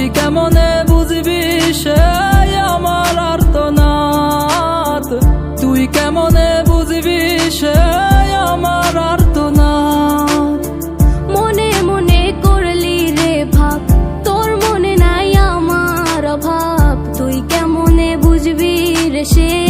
তুই কেমনে বুঝবি সে আমার আর্তনাদ? তুই কেমনে বুঝবি সে আমার আর্তনাদ? মনে মনে করলি রে ভাব, তোর মনে নাই আমার অভাব। তুই কেমনে বুঝবি রে সে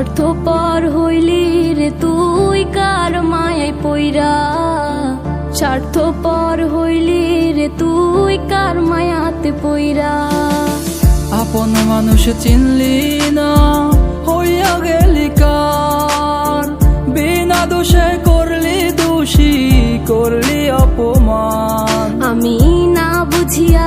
স্বার্থ পর হইলি রে তুই কার মায়ায় পইরা? স্বার্থ পর হইলি রে তুই কার মায়াতে পইরা? আপন মানুষ চিনলি না হইয়া গেলি কার? বিনা দোষে করলি দোষী করলি অপমান। আমি না বুঝিয়া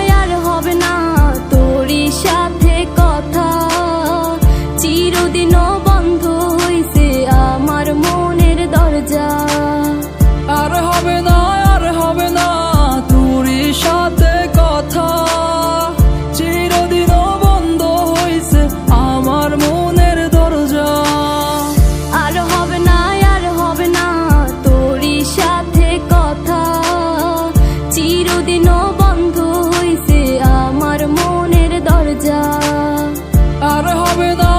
বন্ধ হইছে আমার মনের দরজা। আর হবে না